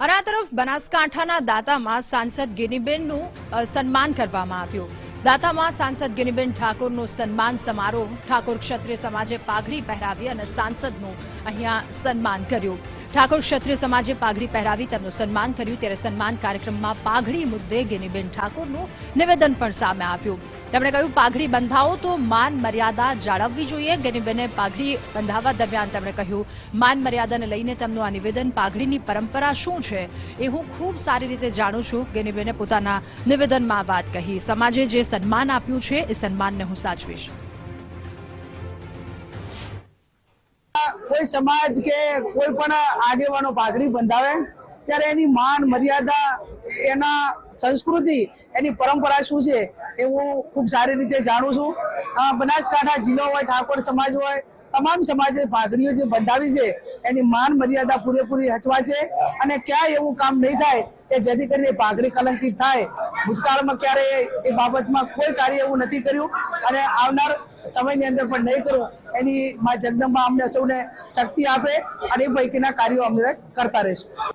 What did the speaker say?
અને આ તરફ બનાસકાંઠાના દાતામાં સાંસદ ગિનીબેનનું સન્માન કરવામાં આવ્યું. દાતામાં સાંસદ ગિનીબેન ઠાકોરનો સન્માન સમારોહ ઠાકોર ક્ષત્રિય સમાજે પાઘડી પહેરાવી અને સાંસદનું અહીંયા સન્માન કર્યું. ઠાકોર ક્ષત્રિય સમાજે પાઘડી પહેરાવી તેમનું સન્માન કર્યું. ત્યારે સન્માન કાર્યક્રમમાં પાઘડી મુદ્દે ગિનીબેન ઠાકોરનું નિવેદન પણ સામે આવ્યું. તેમણે કહ્યું, પાઘડી બંધાવો તો માન મર્યાદા જાળવવી જોઈએ. ગેનીબેને પાઘડી બંધાવવા દરમિયાન તેમણે કહ્યું, માન મર્યાદાને લઈને તેમનું આ નિવેદન પાઘડીની પરંપરા શું છે? એ હું ખૂબ સારી રીતે જાણું છું. ગેનીબેને પોતાના નિવેદનમાં વાત કહી, સમાજે જે સન્માન આપ્યું છે, એ સન્માનને હું સાચવીશ. કોઈ સમાજ કે કોઈ પણ આગેવાનો પાઘડી બંધાવે, ત્યારે એની માન, મર્યાદા, એના સંસ્કૃતિ, એની પરંપરા શું છે, એ હું ખૂબ સારી રીતે જાણું છું. બનાસકાંઠા જિલ્લો હોય, ઠાકોર સમાજ હોય, તમામ સમાજે પાઘડીઓ જે બંધાવી છે, એની માન, મર્યાદા પૂરેપૂરી હચવાશે અને ક્યાંય એવું કામ નહીં થાય કે જેથી કરીને પાઘડી કલંકિત થાય. ભૂતકાળમાં ક્યારે એ બાબતમાં કોઈ કાર્ય એવું નથી કર્યું અને આવનાર સમયની અંદર પણ નહીં કરો. એની માં જગદંબા અમને સૌને શક્તિ આપે અને એ પૈકીના કાર્યો અમે કરતા રહીશું.